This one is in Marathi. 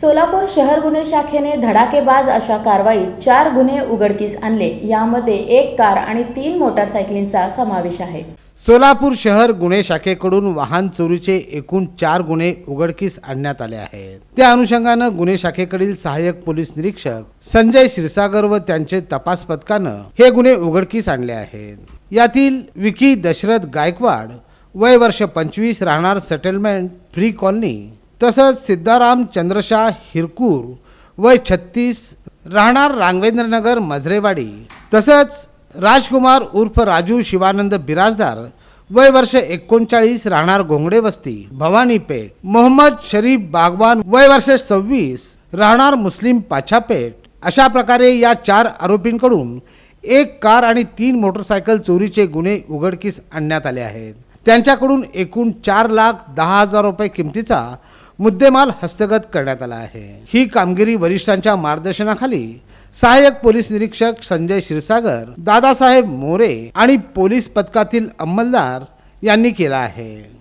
सोलापूर शहर गुन्हे शाखेने धडाकेबाज अशा कारवाईत चार गुन्हे उघडकीस आणले. यामध्ये एक कार आणि तीन मोटारसायकलींचा समावेश आहे. सोलापूर शहर गुन्हे शाखेकडून वाहन चोरीचे एकूण चार गुन्हे उघडकीस आणण्यात आले आहेत. त्या अनुषंगानं गुन्हे शाखेकडील सहाय्यक पोलीस निरीक्षक संजय क्षीरसागर व त्यांचे तपास पथकानं हे गुन्हे उघडकीस आणले आहेत. यातील विकी दशरथ गायकवाड वय वर्ष पंचवीस राहणार सेटलमेंट फ्री कॉलनी तसंच सिद्धाराम चंद्रशाह हिरकूर वय छत्तीस राहणार रांगवेंद्रनगर मजरेवाडी. तसंच राजकुमार उर्फ राजू शिवानंद बिराजदार वय वर्ष एकोणचाळीस राहणार घोंगडे वस्ती. भवानी पेठ मोहम्मद शरीफ बागवान वय वर्ष सव्वीस राहणार मुस्लिम पाछापेठ. अशा प्रकारे या चार आरोपींकडून एक कार आणि तीन मोटरसायकल चोरीचे गुन्हे उघडकीस आणण्यात आले आहेत. त्यांच्याकडून एकूण चार लाख दहा हजार रुपये किमतीचा मुद्देमाल हस्तगत करण्यात आला आहे. ही कामगिरी वरिष्ठांच्या मार्गदर्शनाखाली सहाय्यक पोलीस निरीक्षक संजय क्षीरसागर दादासाहेब मोरे आणि पोलीस पथकातील अंमलदार यांनी केला आहे.